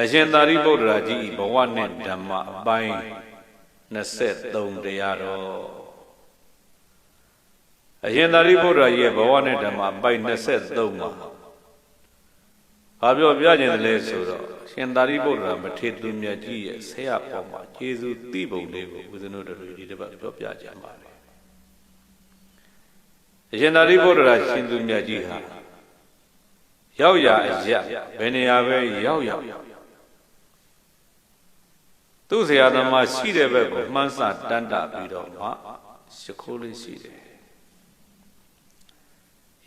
အရှင်သာရိပုတ္တရာကြီးဘဝနဲ့ဓမ္မအပိုင်း23တရားတော်အရှင်သာရိပုတ္တရာကြီးရဲ့ဘဝနဲ့ဓမ္မအပိုင်း23မှာဘာပြောပြခြင်းလဲဆိုတော့ရှင်သာရိပုတ္တရာမထေရသူမြတ်ကြီးရဲ့ဆရာပေါ်မှာကျေးဇူးသိပုံလေးကိုဦးဇင်းတို့တို့ဒီတစ်ပတ်ပြောပြကြပါမယ်အရှင်သာရိပုတ္တရာရှင်သူမြတ်ကြီးဟာရောက်ရအရဘယ်နေရာပဲရောက်ရောက် သူ့ဆရာသမားရှိတဲ့ဘက်ကိုမှန်းဆတန်းတာပြီးတော့မှရှ िख ိုးလေးရှိတယ်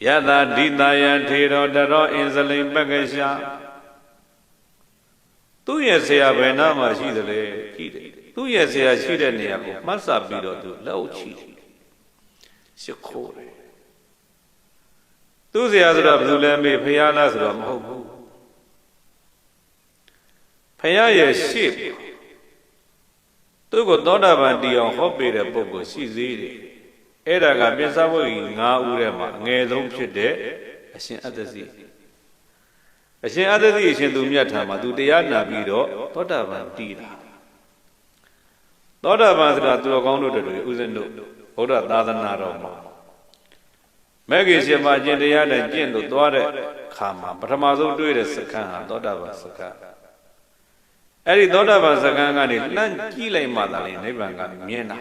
ယတဒိတယံထေရောတရောအင်စလိန်ပက္ကရှာသူ့ရဲ့ဆရာဘယ်နာမှာရှိသလဲကြည့်တယ်သူ့ရဲ့ဆရာရှိတဲ့နေရာကိုမှတ်စပြီးတော့သူလက်အုပ်ချီတယ်ရှ िख ိုးတယ်သူ့ဆရာဆိုတော့ဘယ်သူလဲမေးဖះလားဆိုတော့မဟုတ်ဘူးဖះရဲ့ရှေ့ သူ့ကိုသောတာပန်တီအောင်ဟောပေးတဲ့ပုဂ္ဂိုလ်ရှိသေးတယ်အဲ့ဒါကပြစ္ဆဝိ၅ဦးထဲမှာအငယ်ဆုံးဖြစ်တဲ့အရှင်အတ္တစီအရှင်အတ္တစီအရှင်သူမြတ်ထံမှာသူတရားနာပြီးတော့သောတာပန်တီးတာသောတာပန်ဆိုတာသူတော်ကောင်းတို့တွေဥစဉ်တို့ဘုရားသာသနာတော်မှာမဲခင်ရှင်မကျင့်တရားနဲ့ကျင့်လို့သွားတဲ့ခါမှာပထမဆုံးတွေ့တဲ့စခန်းဟာသောတာပန်စခန်း အဲ့ဒီသောတာပန်စခန်းကနေလှမ်းကြည့်လိုက်မှသာလေနိဗ္ဗာန်ကမြင်တာ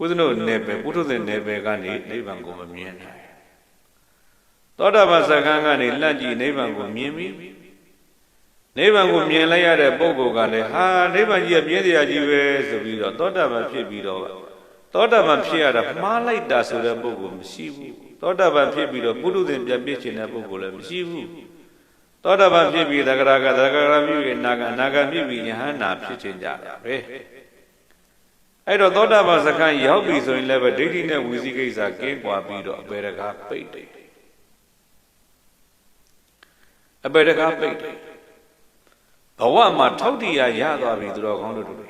ဦးဇနုနယ်ပယ်ပုထုဇဉ်နယ်ပယ်ကနေနိဗ္ဗာန်ကိုမမြင်နိုင်သောတာပန်စခန်းကနေလှမ်းကြည့်နိဗ္ဗာန်ကိုမြင်ပြီနိဗ္ဗာန်ကိုမြင်လိုက်ရတဲ့ပုဂ္ဂိုလ်ကလည်းဟာနိဗ္ဗာန်ကြီးကပြင်းစရာကြီးပဲဆိုပြီးတော့သောတာပန်ဖြစ်ပြီးတော့သောတာပန်ဖြစ်ရတာမှားလိုက်တာဆိုတဲ့ပုဂ္ဂိုလ်မရှိဘူးသောတာပန်ဖြစ်ပြီးတော့ပုထုဇဉ်ပြန်ပြည့်ချင်တဲ့ပုဂ္ဂိုလ်လည်းမရှိဘူး သောတာပန်ဖြစ်ပြီးသက္ကရာကသက္ကရာမြည့်ပြီးနာဂနာဂမြည့်ပြီးယဟန္တာဖြစ်ခြင်းကြတာပဲအဲ့တော့သောတာပန်စခန်းရောက်ပြီဆိုရင်လည်းပဲဒိဋ္ဌိနဲ့ဝီစီကိစ္စကင်းကွာပြီးတော့အပေရကားပိတ်တယ်အပေရကားပိတ်တယ်ဘဝမှာထောက်တရားရသွားပြီသူတော်ကောင်းတို့တွေ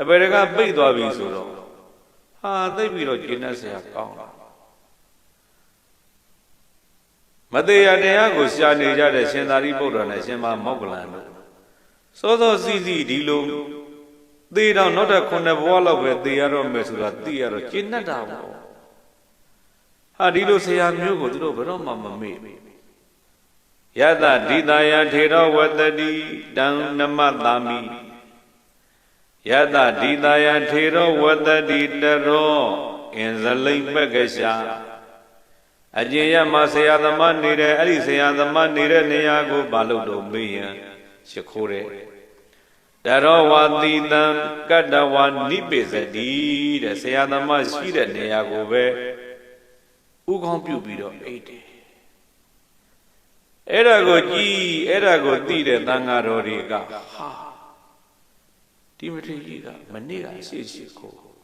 အပေရကားပိတ်သွားပြီဆိုတော့ဟာသိပြီးတော့ကျင့်တတ်စရာကောင်းတာ မတရားတရားကိုရှာနေကြတဲ့ရှင်သာရိပုတ္တရာနဲ့ရှင်မမောက္ကလန်တို့စောစောစီးစီးဒီလိုသေတော့နောက်တဲ့ခုနှစ်ဘဝလောက်ပဲသေရတော့မယ်ဆိုတာသိရတော့ကျင့်တတ်တာပေါ့ဟာဒီလိုဆရာမျိုးကိုသူတို့ဘယ်တော့မှမမေ့ယတဒိတာယထေရဝတ္တိတံနမတာမိယတဒိတာယထေရဝတ္တိတရောအင်ဇလိမ့်ပက္ကရှာ အကျင့်ရမှာဆရာသမားနေတဲ့အဲ့ဒီဆရာသမားနေတဲ့နေရာကိုဘာလို့တော့မေးရင်ရှ िख ိုးတဲ့တရောဝတိတံကတ္တဝနိပိစတိတဲ့ဆရာသမားရှိတဲ့နေရာကိုပဲဥကောင်းပြုပြီးတော့အိတ်တယ်အဲ့ဒါကိုကြည်အဲ့ဒါကိုသိတဲ့သံဃာတော်တွေကဟာဒီမထေရကြီးကမနေ့ကရှေ့ရှိခိုး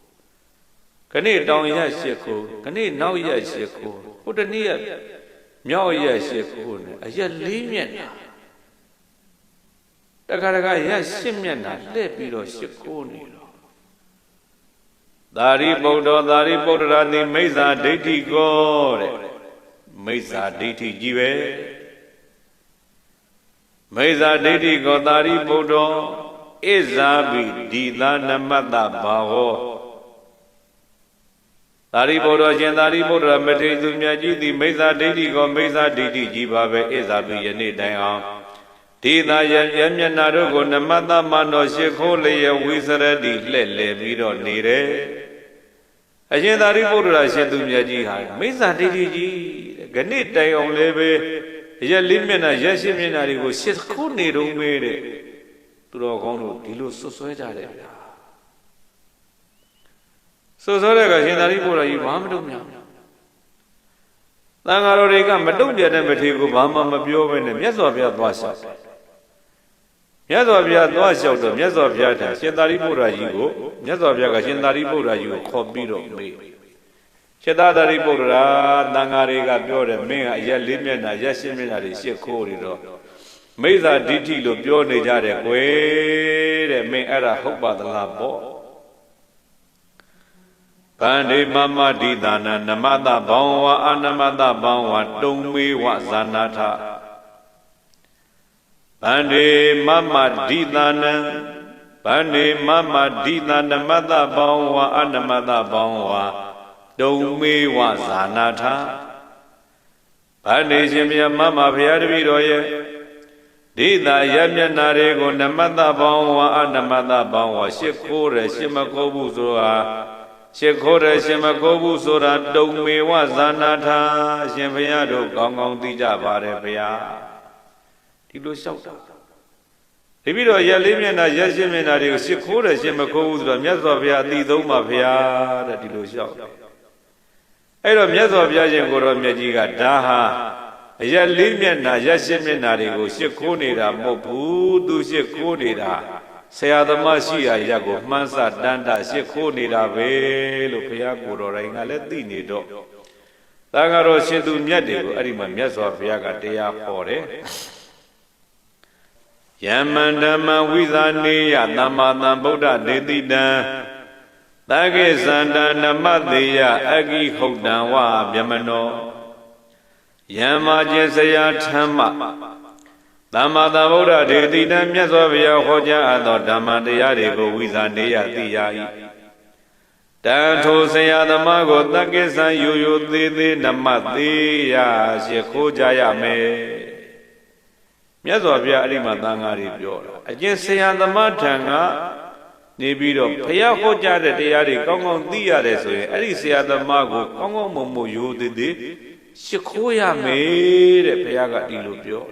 ခဏတောင်ရရှိခိုးခဏနောက်ရရှိခိုးဟိုတနေ့ကမြောက်ရရှိခိုးနဲ့အရက်လေးမျက်နှာတခါတခါရရှစ်မျက်နှာလှည့်ပြီးတော့ရှိခိုးနေတော့သာရိပုတ္တရာသာရိပုတ္တရာတိမိစ္ဆာဒိဋ္ဌိကောတဲ့မိစ္ဆာဒိဋ္ဌိကြီးပဲမိစ္ဆာဒိဋ္ဌိကောသာရိပုတ္တရာဣဇာပိဒီသာနမတ္တဘာဟော သာရိပုတ္တရာရှင်သာရိပုတ္တရာမထေရသူမြတ်ကြီးသည်မိစ္ဆာဒိဋ္ဌိကောမိစ္ဆာဒိဋ္ဌိကြီးပါပဲဣဇာပိယနေ့တိုင်အောင်ဒီသာယယမျက်နာတို့ကိုနမတ္တမနောရှ िख ိုးလျက်ဝိစရတိလှဲ့လေပြီးတော့နေတယ်အရှင်သာရိပုတ္တရာရှင်သူမြတ်ကြီးဟာမိစ္ဆာဒိဋ္ဌိကြီးတဲ့ခဏတိုင်အောင်လည်းပဲရက်လေးမျက်နှာရက်ရှိမျက်နှာတွေကိုရှ िख ိုးနေတော့မေးတဲ့သူတော်ကောင်းတို့ဒီလိုဆွဆွဲကြတယ်ဗျာ ဆွဆွဲတဲ့ကရှင်သာရိပုတ္တရာကြီးဘာမတုံ့မြောက်တန်ဃာတော်တွေကမတုံ့ပြတဲ့မထေကိုဘာမှမပြောဘဲနဲ့မြတ်စွာဘုရားသွားလျှောက်တယ်မြတ်စွာဘုရားသွားလျှောက်တော့မြတ်စွာဘုရားထံရှင်သာရိပုတ္တရာကြီးကိုမြတ်စွာဘုရားကရှင်သာရိပုတ္တရာကြီးကိုခေါ်ပြီးတော့မေးရှင်သာရိပုတ္တရာတန်ဃာတွေကပြောတယ်မင်းကအရက်လေးမျက်နှာရက်ရှင်းမျက်နှာတွေရှစ်ခိုးနေတော့မိစ္ဆာဒိဋ္ဌိလို့ပြောနေကြတယ်ကွယ်တဲ့မင်းအဲ့ဒါဟုတ်ပါသလားပေါ့ ဗန္ဓေမမဒိသာနနမတဘောင်ဝအာနမတဘောင်ဝတုံမေဝဇာနာထဗန္ဒေမမဒိသနံဗန္ဒေမမဒိသနမတ္တဘောင်းဝါအနမတ္တဘောင်းဝါတုံမေဝဇာနာထဗန္ဒေရှင်မြတ်မမဘုရားတပည့်တော်ရဲ့ဒိသာရမျက်နာတွေကိုနမတ္တဘောင်းဝါအနမတ္တဘောင်းဝါရှ िख ိုးရရှ िख မကိုးဘူးဆိုတာ ရှ िख ိုးရရှ िख မကိုးဘူးဆိုတာတုံမေဝဇာနာထအရှင်ဘုရားတို့ကောင်းကောင်းသိကြပါတယ်ဗျာဒီလိုလျှောက်တာဒီပြီးတော့ရက်လေးမျက်နှာရက်ရှင်းမျက်နှာတွေကိုရှ िख ိုးရရှ िख မကိုးဘူးဆိုတော့မြတ်စွာဘုရားအတိသုံးပါဗျာတဲ့ဒီလိုလျှောက်တယ်အဲ့တော့မြတ်စွာဘုရားရှင်ကိုရောမြတ်ကြီးကဒါဟာအရက်လေးမျက်နှာရက်ရှင်းမျက်နှာတွေကိုရှ िख ိုးနေတာမဟုတ်ဘူးသူရှ िख ိုးနေတာ ဆရာသမားရှိရာရက်ကိုမှန်းဆတန်းတာရှ िख ိုးနေတာပဲလို့ဘုရားကိုတော်တိုင်းကလည်းသိနေတော့သာဃာတော်ရှင်သူမြတ်တွေကိုအဲ့ဒီမှာမြတ်စွာဘုရားကတရားဟောတယ်ယမန္ဓမ္မဝိဇာနေယသမ္မာသမ္ဗုဒ္ဓဒေတိတံသကေသန္တနမတေယအကိခုတ်တံဝဗျမနောယမ္မာကျင်စရာဓမ္မ သမ္မာသမ္ဗုဒ္ဓဒေတိတံမြတ်စွာဘုရားဟောကြားအပ်သောဓမ္မတရားတွေကိုဝိဇာနေယသိရ၏တန်ထိုဆရာသမားကိုတက္ကိသံယူယူသေးသေးနမသေးရရှိခိုးကြရမယ်မြတ်စွာဘုရားအဲ့ဒီမှာသံဃာတွေပြောတာအကျင့်ဆရာသမားထံကနေပြီးတော့ဘုရားဟောကြားတဲ့တရားတွေကောင်းကောင်းသိရတယ်ဆိုရင်အဲ့ဒီဆရာသမားကိုကောင်းကောင်းမွန်မွန်ယူသေးသေးရှိခိုးရမယ်တဲ့ဘုရားကဒီလိုပြော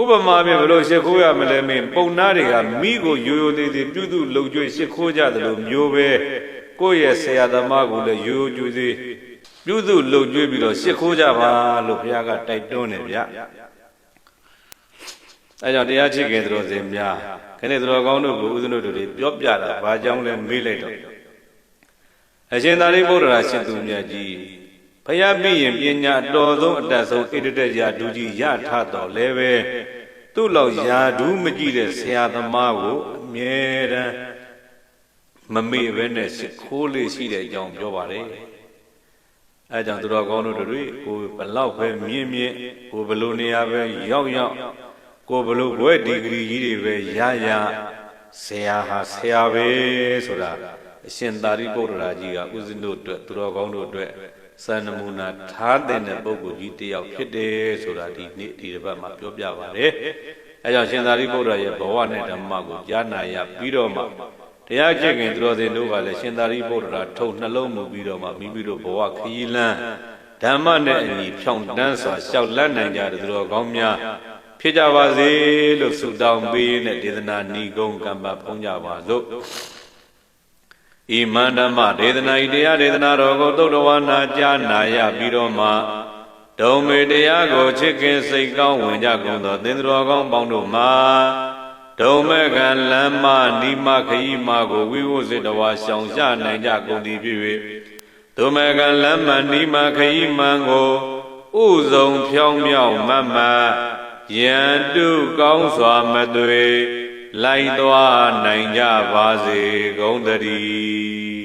ဥပမာပြဘယ်လိုရှ िख ိုးရမလဲမင်းပုံနာတွေကမိကိုရိုးရိုးသေးသေးပြုစုလုံကျွေးရှ िख ိုးကြတယ်လို့မျိုးပဲကိုယ့်ရဲ့ဆရာသမားကိုလည်းရိုးရိုးသေးပြုစုလုံကျွေးပြီးတော့ရှ िख ိုးကြပါလို့ဘုရားကတိုက်တွန်းတယ်ဗျအဲကြောင့်တရားချစ်ခင်သူတော်စင်များခဏသူတော်ကောင်းတို့ကိုဥဒ္ဓတို့တွေပြောပြတာဘာကြောင့်လဲမေးလိုက်တော့အရှင်သာရိပုတ္တရာရှင်သူမြတ်ကြီး ဖယားပြီးရင်ပညာတော်ဆုံးအတတ်ဆုံးဣတတက်ရာဒူကြီးရထတော်လဲပဲသူ့လောက်ယာဒူးမကြည့်တဲ့ဆရာသမားကိုအမြဲတမ်းမမေ့ဘဲနဲ့ခိုးလေးရှိတဲ့အကြောင်းပြောပါတယ်အဲကြောင့်သူတော်ကောင်းတို့တွေကိုဘလောက်ပဲမြင့်မြင့်ကိုဘလို့နေရာပဲရောက်ရောက်ကိုဘလို့ဘွဲ့ဒီဂရီကြီးတွေပဲရရဆရာဟာဆရာပဲဆိုတာအရှင်သာရိပုတ္တရာကြီးကဥစဉ်တို့အတွက်သူတော်ကောင်းတို့အတွက် စံနမူနာထားတဲ့ပုဂ္ဂိုလ်ကြီးတယောက်ဖြစ်တယ်ဆိုတာဒီနေ့ဒီတစ်ပတ်မှာပြောပြပါတယ်။အဲကြောင့်ရှင်သာရိပုတ္တရာရဲ့ဘဝနဲ့ဓမ္မကိုကြားနာရပြီးတော့မှတရားကျင့်ခင်သူတော်စင်တို့ကလည်းရှင်သာရိပုတ္တရာထုံနှလုံးမူပြီးတော့မှမိမိတို့ဘဝခရီးလန်းဓမ္မနဲ့အညီဖြောင့်တန်းစွာလျှောက်လန်းနိုင်ကြတဲ့သူတော်ကောင်းများဖြစ်ကြပါစေလို့ဆုတောင်းပေးတဲ့ဒေသနာဏီကုံကမ္ဘာဖုံးကြပါစို့ ဤမန္တမဒေသနာဤတရားဒေသနာတော်ကိုသုတ္တဝါနာကြားနာရပြီးတော့မှဒုံမေတရားကိုချစ်ခင်စိတ်ကောင်းဝင်ကြကုန်သောသင်္တော်ကောင်းပေါင်းတို့မှာဒုံမေကံလမ်းမနိမခရီးမကိုဝိဝုစေတဝါရှောင်ရှားနိုင်ကြကုန်သည်ဖြစ်၍ဒုံမေကံလမ်းမနိမခရီးမံကိုဥဆုံးဖြောင်းမြောက်မတ်မတ်ယံတုကောင်းစွာမသွေ လိုက်သွားနိုင်ကြပါစေကုန်သတည်း